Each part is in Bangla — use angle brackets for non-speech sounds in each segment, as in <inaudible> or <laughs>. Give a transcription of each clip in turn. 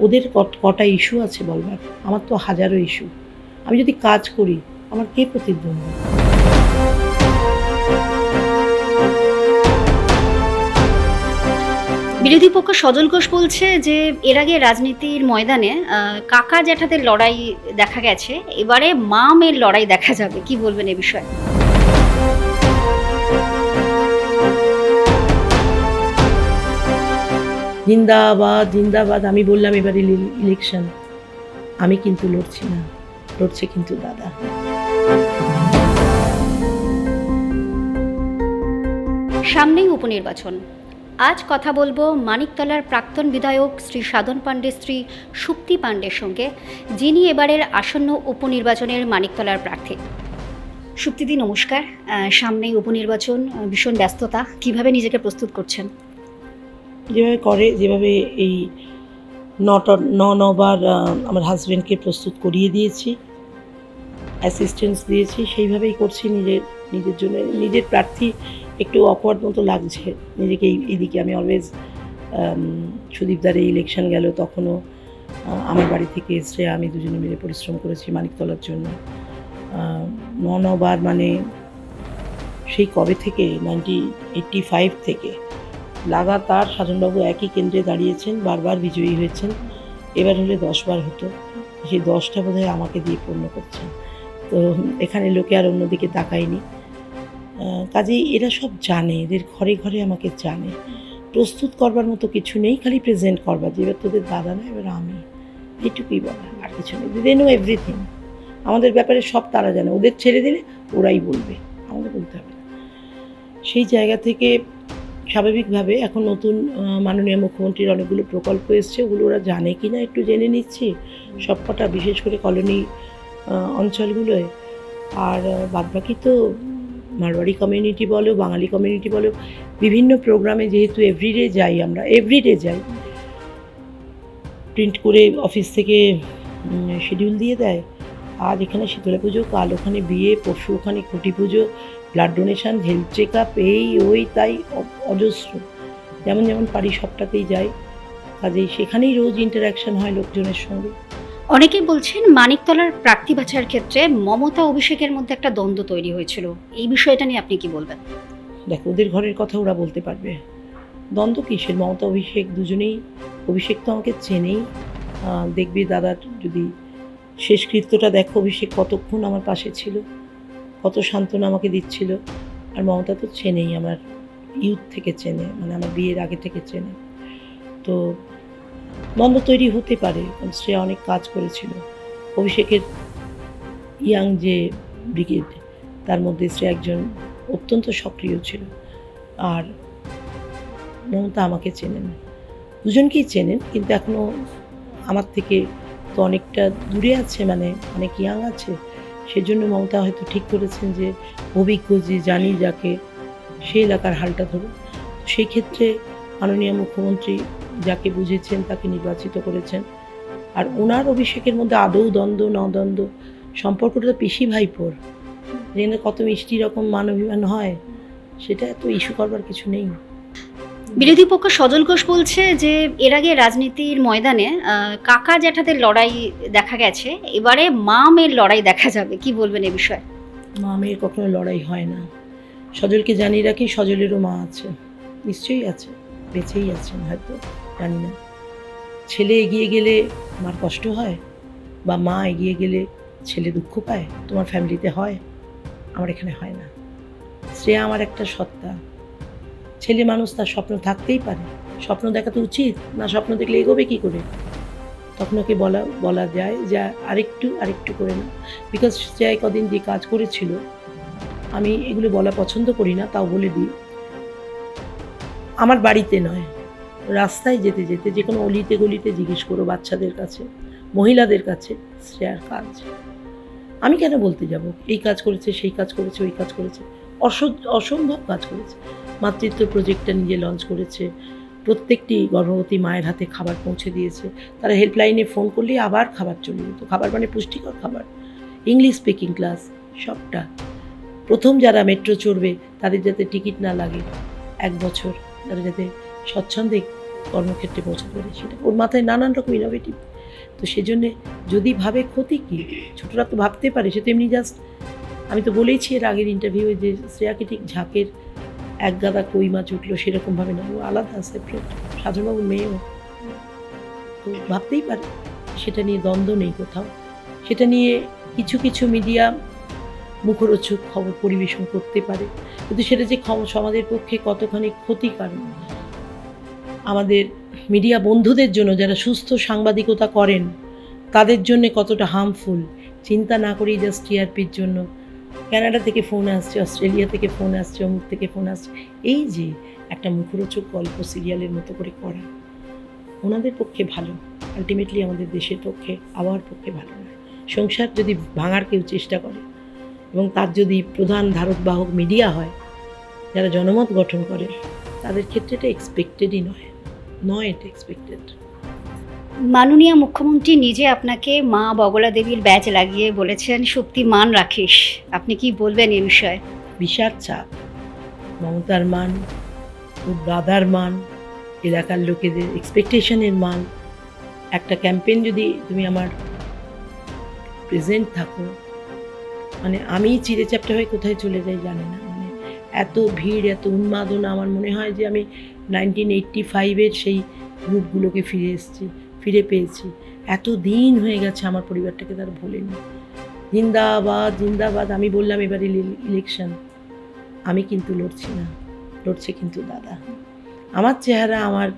ওদের কট- ইস্যু আছে বলবার আমার তো হাজারো ইস্যু আমি যদি কাজ করি, আমার কে প্রতিদ্বন্দ্বী? বিরোধী পক্ষ সজল ঘোষ বলছে যে, এর আগে রাজনীতির ময়দানে কাকা জ্যাঠাদের লড়াই দেখা গেছে, এবারে মা মেয়ের লড়াই দেখা যাবে। কি বলবেন এ বিষয়ে? জিন্দাবাদ জিন্দাবাদ, আমি বললাম এবারে ইলেকশন আমি কিন্তু লড়ছি না, লড়ছে কিন্তু দাদা। সামনেই উপনির্বাচন। আজ কথা বলব মানিকতলার প্রাক্তন বিধায়ক শ্রী সাধন পাণ্ডে স্ত্রী সুক্তি পাণ্ডের সঙ্গে, যিনি এবারের আসন্ন উপনির্বাচনের মানিকতলার প্রার্থী। সুক্তিদি নমস্কার। সামনেই উপনির্বাচন, ভীষণ ব্যস্ততা। কীভাবে নিজেকে প্রস্তুত করছেন? যেভাবে করে, যেভাবে এই নট ন নবার আমার হাজব্যান্ডকে প্রস্তুত করিয়ে দিয়েছি অ্যাসিস্ট্যান্স দিয়েছি, সেইভাবেই করছি নিজের নিজের জন্য। নিজের প্রার্থী একটু অকওয়ার্ড মতো লাগছে, নিজেকে এই- এইদিকে আমি অলওয়েজ সুদীপদারে ইলেকশন গেল তখনও আমার বাড়ি থেকে এসে আমি দুজনে মিলে পরিশ্রম করেছি মানিকতলার জন্য। ন নবার মানে সেই কবে থেকে? নাইনটি এইট্টি ফাইভ থেকে। লাগাতার সাধনবাবু একই কেন্দ্রে দাঁড়িয়েছেন, বারবার বিজয়ী হয়েছেন। এবার হলে দশবার হতো। সেই দশটা বোধহয় আমাকে দিয়ে পূর্ণ করছেন। তো এখানে লোকে আর অন্যদিকে তাকায়নি। কাজেই এরা সব জানে, এদের ঘরে ঘরে আমাকে জানে। প্রস্তুত করবার মতো কিছু নেই, খালি প্রেজেন্ট করবার। যে এবার তোদের দাদা না, এবার আমি। এইটুকুই বলা আর কিছু নেই। দে নো এভরিথিং আমাদের ব্যাপারে সব তারা জানে। ওদের ছেড়ে দিলে ওরাই বলবে। আমাদের বলতে হবে সেই জায়গা থেকে স্বাভাবিকভাবে এখন নতুন মাননীয় মুখ্যমন্ত্রীর অনেকগুলো প্রকল্প এসছে, ওগুলো ওরা জানে কি না একটু জেনে নিচ্ছি। সবকটা বিশেষ করে কলোনি অঞ্চলগুলোয়। আর বাদবাকি তো মারওয়ারি কমিউনিটি বলো, বাঙালি কমিউনিটি বলো, বিভিন্ন প্রোগ্রামে যেহেতু এভরিডে যাই আমরা এভরিডে যাই। প্রিন্ট করে অফিস থেকে শিডিউল দিয়ে দেয়। আজ এখানে শীতলা পুজো কাল ওখানে বিয়ে পরশু ওখানে খুঁটি পুজো blood donation health check up এই ওই তাই অজস্র। যেমন যেমন পারি সবটাতেই যাই। কাজেই সেখানেই রোজ ইন্টারাকশন হয় লোকজনের সঙ্গে। অনেকেই বলছেন মানিকতলার প্রার্থী বাছার ক্ষেত্রে মমতা অভিষেকের মধ্যে একটা দ্বন্দ্ব তৈরি হয়েছিল। এই বিষয়টা নিয়ে আপনি কি বলবেন? দেখো ওদের ঘরের কথা ওরা বলতে পারবে। দ্বন্দ্ব কিসের? মমতা অভিষেক দুজনেই অভিষেক তো আমাকে চেনেই। দেখবি দাদার যদি শেষকৃত্যটা দেখো অভিষেক কতক্ষণ আমার পাশে ছিল, কত সান্ত্বনা আমাকে দিচ্ছিল। আর মমতা তো চেনেই আমার ইউথ থেকে চেনে মানে আমার বিয়ের আগে থেকে চেনে। তো মন্দ তৈরি হতে পারে শ্রেয়া অনেক কাজ করেছিল। অভিষেকের ইয়াং যে ব্রিগেড তার মধ্যে শ্রেয়া একজন অত্যন্ত সক্রিয় ছিল। আর মমতা আমাকে চেনেন। দুজনকেই চেনেন, কিন্তু এখনও আমার থেকে তো অনেকটা দূরে আছে মানে অনেক ইয়াং আছে। সেজন্য মমতা হয়তো ঠিক করেছেন যে, অভিজ্ঞ যে জানি যাকে সেই এলাকার হালটা ধরুন। সেই ক্ষেত্রে মাননীয় মুখ্যমন্ত্রী যাকে বুঝেছেন, তাকে নির্বাচিত করেছেন। আর ওনার অভিষেকের মধ্যে আদৌ দ্বন্দ্ব, ন দ্বন্দ্ব, সম্পর্কটা তো পিসি ভাইপোর। যেখানে কত মিষ্টি রকম মান অভিমান হয়, সেটা এত ইস্যু করবার কিছু নেই। বিরোধী পক্ষ সজল ঘোষ বলছে যে, এর আগে রাজনীতির ময়দানে কাকা জ্যাঠাদের লড়াই দেখা গেছে, এবারে মা মেয়ের লড়াই দেখা যাবে। কি বলবেন এ বিষয়ে? মা মেয়ের কখনো লড়াই হয় না। সজলকে জানিয়ে রাখি সজলেরও মা আছে। নিশ্চয়ই আছে, বেঁচেই আছেন হয়তো, জানি না। ছেলে এগিয়ে গেলে মার কষ্ট হয় বা মা এগিয়ে গেলে ছেলে দুঃখ পায়? তোমার ফ্যামিলিতে হয়? আমার এখানে হয় না। শ্রেয়া আমার একটা সত্তা। ছেলে মানুষ তার স্বপ্ন থাকতেই পারে। স্বপ্ন দেখা তো উচিত, না স্বপ্ন দেখলে এগোবে কী করে? তখন ওকে বলা বলা যায় যে আরেকটু আরেকটু করে না। বিকজ শ্রেয়া কদিন যে কাজ করেছিল, আমি এগুলো বলা পছন্দ করি না, তাও বলে দিই। আমার বাড়িতে নয়, রাস্তায় যেতে যেতে যে কোনো অলিতে গলিতে জিজ্ঞেস করো বাচ্চাদের কাছে, মহিলাদের কাছে শ্রেয়ার কাজ। আমি কেন বলতে যাব? এই কাজ করেছে, সেই কাজ করেছে, ওই কাজ করেছে। অস- অসম্ভব কাজ করেছে। মাতৃত্ব প্রজেক্টটা নিজে লঞ্চ করেছে। প্রত্যেকটি গর্ভবতী মায়ের হাতে খাবার পৌঁছে দিয়েছে। তারা হেল্পলাইনে ফোন করলেই আবার খাবার চলে যেত। খাবার মানে পুষ্টিকর খাবার। ইংলিশ স্পিকিং ক্লাস সবটা। প্রথম যারা মেট্রো চড়বে, তাদের যাতে টিকিট না লাগে, এক বছর তারা যাতে স্বচ্ছন্দে কর্মক্ষেত্রে পৌঁছাতে পারি, সেটা ওর মাথায় নানান রকম ইনোভেটিভ তো সেজন্যে যদি ভাবে ক্ষতি কি, ছোটরা তো ভাবতে পারে, সে তো এমনি জাস্ট আমি তো বলেইছি এর আগের ইন্টারভিউয়ে যে শ্রেয়াকে ঠিক ঝাঁকের এক গাদা কই মাছ উঠল সেরকমভাবে না, ও আলাদা সেপারেট সাধনবাবুর মেয়েও। তো ভাবতেই পারে, সেটা নিয়ে দ্বন্দ্ব নেই কোথাও। সেটা নিয়ে কিছু কিছু মিডিয়া মুখরোচক খবর পরিবেশন করতে পারে। কিন্তু সেটা যে সমাজের পক্ষে কতখানি ক্ষতিকারক, আমাদের মিডিয়া বন্ধুদের জন্য যারা সুস্থ সাংবাদিকতা করেন, তাদের জন্য কতটা হার্মফুল চিন্তা না করেই জাস্ট টিআরপির জন্য কানাডা থেকে ফোন আসছে, অস্ট্রেলিয়া থেকে ফোন আসছে, অমুক থেকে ফোন আসছে। এই যে একটা মুখরোচক গল্প সিরিয়ালের মতো করে করা, ওনাদের পক্ষে ভালো আলটিমেটলি আমাদের দেশের পক্ষে আবহাওয়ার পক্ষে ভালো নয় সংসার যদি ভাঙার কেউ চেষ্টা করে, এবং তার যদি প্রধান ধারকবাহক মিডিয়া হয়, যারা জনমত গঠন করে, তাদের ক্ষেত্রে এটা এক্সপেক্টেডই নয় নয় এটা এক্সপেক্টেড মাননীয় মুখ্যমন্ত্রী নিজে আপনাকে মা বগলা দেবীর ব্যাচ লাগিয়ে বলেছেন, শক্তি মান রাখিস। আপনি কি বলবেন এ বিষয়ে? বিশাল চাপ, মমতার মান দাদার মান, এলাকার লোকেদের এক্সপেকটেশনের মান। একটা ক্যাম্পেইন যদি তুমি আমার প্রেজেন্ট থাকো মানে আমি চিড়ে চ্যাপটা হয়ে কোথায় চলে যাই জানি না। মানে এত ভিড়, এত উন্মাদনা, আমার মনে হয় যে আমি নাইনটিন এইট্টি ফাইভের সেই গ্রুপগুলোকে ফিরে এসেছি। ফিরে পেয়েছি। এত দিন হয়ে গেছে আমার পরিবারটাকে তারা ভোলেনি। জিন্দাবাদ জিন্দাবাদ আমি বললাম এবারে ইলেকশন। আমি কিন্তু লড়ছি না লড়ছে কিন্তু দাদা। আমার চেহারা আমার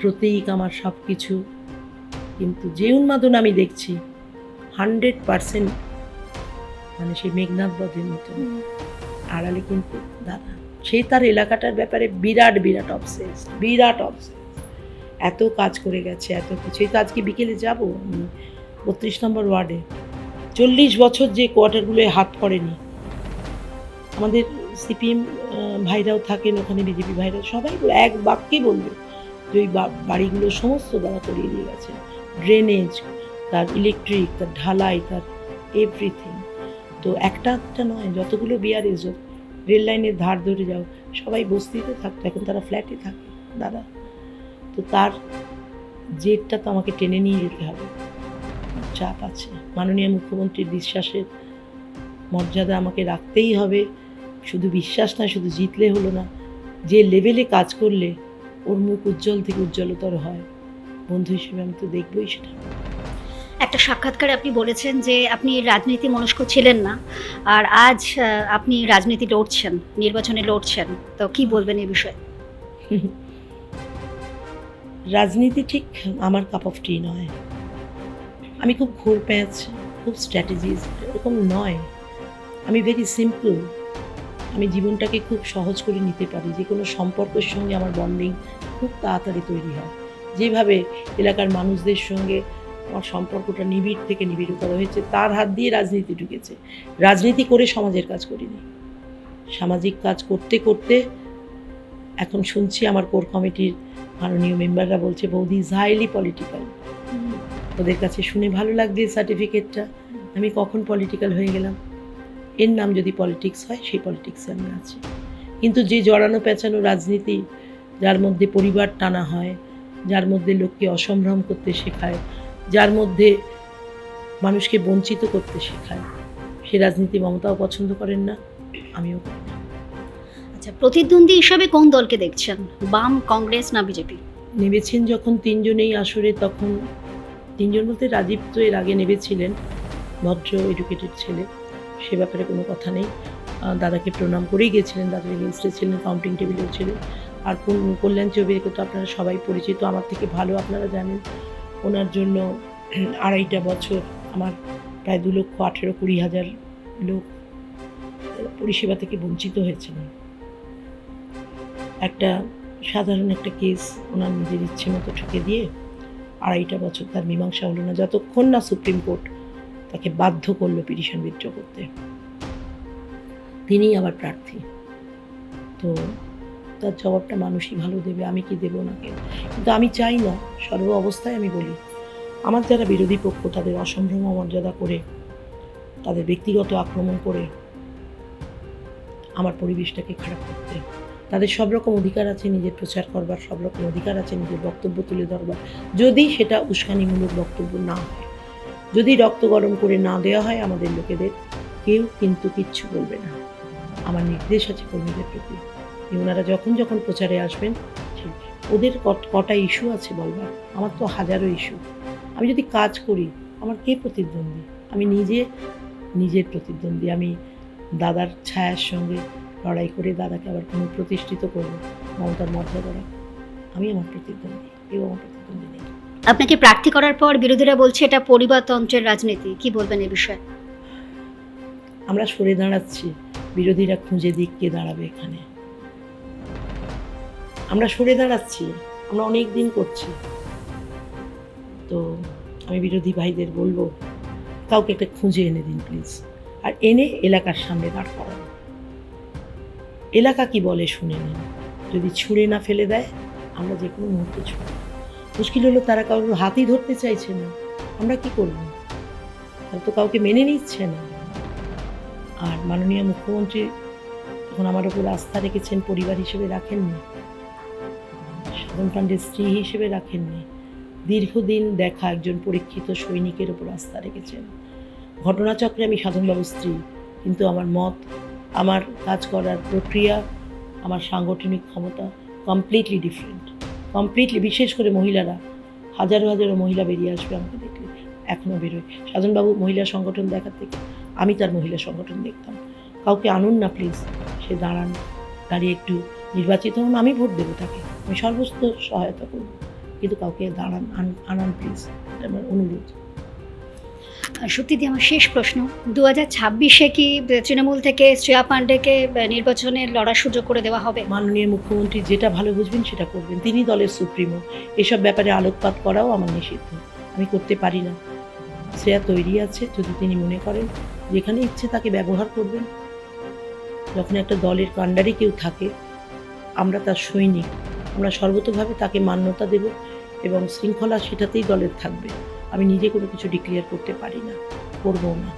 প্রতীক আমার সব কিছু কিন্তু যে উন্মাদন আমি দেখছি হান্ড্রেড পারসেন্ট মানে সেই মেঘনাথ বধের মতো আড়ালে কিন্তু দাদা। সেই তার এলাকাটার ব্যাপারে বিরাট বিরাট অবসেস বিরাট অবসেস এত কাজ করে গেছে, এত কিছু। এই তো আজকে বিকেলে যাব বত্রিশ নম্বর ওয়ার্ডে। চল্লিশ বছর যে কোয়ার্টারগুলোয় হাত পড়েনি আমাদের সিপিএম ভাইরাও থাকেন, ওখানে বিজেপি ভাইরাও সবাই এক বাক্যে বলবে যে ওই বাড়িগুলো সমস্ত দ্বারা করিয়ে দিয়ে গেছে। ড্রেনেজ, তার ইলেকট্রিক, তার ঢালাই, তার এভরিথিং তো একটা একটা নয়, যতগুলো বিআরএস রেল লাইনের ধার ধরে যাও, সবাই বস্তিতে থাকতো এখন তারা ফ্ল্যাটে থাকে, দাদা। তো তার জেটটা তো আমাকে টেনে নিয়ে যেতে হবে। চাপ আছে। মাননীয় মুখ্যমন্ত্রীর বিশ্বাসের মর্যাদা আমাকে রাখতেই হবে। শুধু বিশ্বাস না শুধু জিতলে হলো না। যে লেভেলে কাজ করলে ওর মুখ উজ্জ্বল থেকে উজ্জ্বলতর হয়। বন্ধু হিসেবে আমি তো দেখবই সেটা। একটা সাক্ষাৎকারে আপনি বলেছেন যে আপনি রাজনীতি মনস্ক ছিলেন না। আর আজ আপনি রাজনীতি লড়ছেন নির্বাচনে লড়ছেন। তো কি বলবেন এই বিষয়ে? <laughs> রাজনীতি ঠিক আমার কাপ অফ টি নয়। আমি খুব ঘোর প্যাঁচ, খুব স্ট্র্যাটেজিস এরকম নয়। আমি ভেরি সিম্পল আমি জীবনটাকে খুব সহজ করে নিতে পারি, যে কোনো সম্পর্কের সঙ্গে আমার বন্ডিং খুব তাড়াতাড়ি তৈরি হয়। যেভাবে এলাকার মানুষদের সঙ্গে আমার সম্পর্কটা নিবিড় থেকে নিবিড়তর হয়েছে, তার হাত দিয়ে রাজনীতি ঢুকেছে। রাজনীতি করে সমাজের কাজ করিনি। সামাজিক কাজ করতে করতে এখন শুনছি আমার কোর কমিটির মাননীয় মেম্বাররা বলছে, বৌদি ইজ হাইলি পলিটিক্যাল ওদের কাছে শুনে ভালো লাগছে সার্টিফিকেটটা আমি কখন পলিটিক্যাল হয়ে গেলাম? এর নাম যদি পলিটিক্স হয়, সেই পলিটিক্সে আমি আছি। কিন্তু যে জড়ানো পেঁচানো রাজনীতি, যার মধ্যে পরিবার টানা হয়, যার মধ্যে লোককে অসম্ভ্রম করতে শেখায়, যার মধ্যে মানুষকে বঞ্চিত করতে শেখায়, সে রাজনীতি মমতাও পছন্দ করেন না, আমিও করি না। আচ্ছা প্রতিদ্বন্দ্বী হিসাবে কোন দলকে দেখছেন? বাম, কংগ্রেস না বিজেপি? নেমেছেন যখন তিনজনেই আসরে, তখন তিনজন বলতে রাজীব তো এর আগে নেমেছিলেন, ভদ্র এডুকেটেড ছেলে, সে ব্যাপারে কোনো কথা নেই। দাদাকে প্রণাম করেই গেছিলেন দাদা এগেনস্টে ছিলেন কাউন্টিং টেবিলেও ছিলেন। আর কল্যাণ চৌধুরীকে তো আপনারা সবাই পরিচিত, আমার থেকে ভালো আপনারা জানেন। ওনার জন্য <clears throat> আড়াইটা বছর আমার প্রায় দু লক্ষ আঠেরো কুড়ি হাজার লোক পরিষেবা থেকে বঞ্চিত হয়েছিলেন। একটা সাধারণ একটা কেস ওনার নিজের ইচ্ছে মতো ঠুকে দিয়ে আড়াইটা বছর তার মীমাংসা হলো না, যতক্ষণ না সুপ্রিম কোর্ট তাকে বাধ্য করল পিটিশন বিদ্র করতে। তিনিই আবার প্রার্থী। তো তার জবাবটা মানুষই ভালো দেবে, আমি কি দেবো ওনাকে? কিন্তু আমি চাই না, সর্ব অবস্থায় আমি বলি, আমার যারা বিরোধী পক্ষ, তাদের অসম্ভ্রম মর্যাদা করে, তাদের ব্যক্তিগত আক্রমণ করে আমার পরিবেশটাকে খারাপ করতে। তাদের সব রকম অধিকার আছে, নিজের প্রচার করবার সব রকম অধিকার আছে, নিজের বক্তব্য তুলে ধরবার। যদি সেটা উস্কানিমূলক বক্তব্য না হয়, যদি রক্ত গরম করে না দেওয়া হয় আমাদের লোকেদের, কেউ কিন্তু কিচ্ছু বলবে না। আমার নির্দেশ আছে কর্মীদের প্রতি। ওনারা যখন যখন প্রচারে আসবেন ওদের কটা ইস্যু আছে বলবার। আমার তো হাজারো ইস্যু। আমি যদি কাজ করি, আমার কে প্রতিদ্বন্দ্বী? আমি নিজে নিজের প্রতিদ্বন্দ্বী। আমি দাদার ছায়ার সঙ্গে লড়াই করে দাদাকে আবার পুনঃ প্রতিষ্ঠিত করব মমতার মর্যাদা রাখব। আমি আমার প্রতিদ্বন্দ্বী কেউ আমার প্রতিদ্বন্দ্বী নেই। আপনাকে প্রার্থী করার পর বিরোধীরা বলছে এটা পরিবারতন্ত্রের রাজনীতি। কি বলবেন এ বিষয়ে? আমরা সরে দাঁড়াচ্ছি বিরোধীরা খুঁজে দিক কে দাঁড়াবে এখানে। আমরা সরে দাঁড়াচ্ছি আমরা অনেক দিন করছি। তো আমি বিরোধী ভাইদের বলব কাউকে একটা খুঁজে এনে দিন প্লিজ। আর এনে এলাকার সামনে দাঁড় করান। এলাকা কি বলে শুনে নিন। যদি ছুঁড়ে না ফেলে দেয়, আমরা যে কোনো মুহূর্তে ছুঁড়ে মুশকিল হলো তারা কারোর হাতই ধরতে চাইছে না। আমরা কি করব? তারা তো কাউকে মেনে নিচ্ছে না। আর মাননীয় মুখ্যমন্ত্রী এখন আমার ওপর আস্থা রেখেছেন, পরিবার হিসেবে রাখেননি। সাধন পাণ্ডের স্ত্রী হিসেবে রাখেননি। দীর্ঘদিন দেখা একজন পরীক্ষিত সৈনিকের ওপর আস্থা রেখেছেন। ঘটনাচক্রে আমি সাধনবাবুর স্ত্রী, কিন্তু আমার মত আমার কাজ করার প্রক্রিয়া, আমার সাংগঠনিক ক্ষমতা কমপ্লিটলি ডিফারেন্ট কমপ্লিটলি বিশেষ করে মহিলারা, হাজারো হাজারো মহিলা বেরিয়ে আসবে আমাকে দেখলে এখনও বেরোয়। সাধনবাবু মহিলা সংগঠন দেখার থেকে, আমি তার মহিলা সংগঠন দেখতাম। কাউকে আনুন না প্লিজ সে দাঁড়ান, দাঁড়িয়ে একটু নির্বাচিত হন, আমি ভোট দেবো তাকে, আমি সর্বস্ত সহায়তা করব। কিন্তু কাউকে দাঁড়ান, আন- আনান প্লিজ এটা আমার অনুরোধ। আর সত্যি দিয়ে আমার শেষ প্রশ্ন। দু হাজার ছাব্বিশে কি তৃণমূল থেকে শ্রেয়া পাণ্ডেকে নির্বাচনে লড়ার সুযোগ করে দেওয়া হবে? মাননীয় মুখ্যমন্ত্রী যেটা ভালো বুঝবেন সেটা করবেন। তিনি দলের সুপ্রিমো। এসব ব্যাপারে আলোকপাত করাও আমার নিষিদ্ধ। আমি করতে পারি না। শ্রেয়া তৈরি আছে, যদি তিনি মনে করেন। যেখানে ইচ্ছে তাকে ব্যবহার করবেন। যখন একটা দলের কাণ্ডারি কেউ থাকে, আমরা তার সৈনিক। আমরা সর্বতভাবে তাকে মান্যতা দেব এবং শৃঙ্খলা সেটাতেই দলের থাকবে। আমি নিজে কোনো কিছু ডিক্লেয়ার করতে পারি না করব না।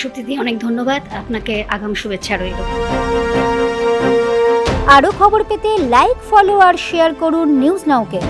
সত্যি দিয়ে অনেক ধন্যবাদ। আপনাকে আগাম শুভেচ্ছা রইল। আরও খবর পেতে লাইক ফলো আর শেয়ার করুন নিউজ নাওকে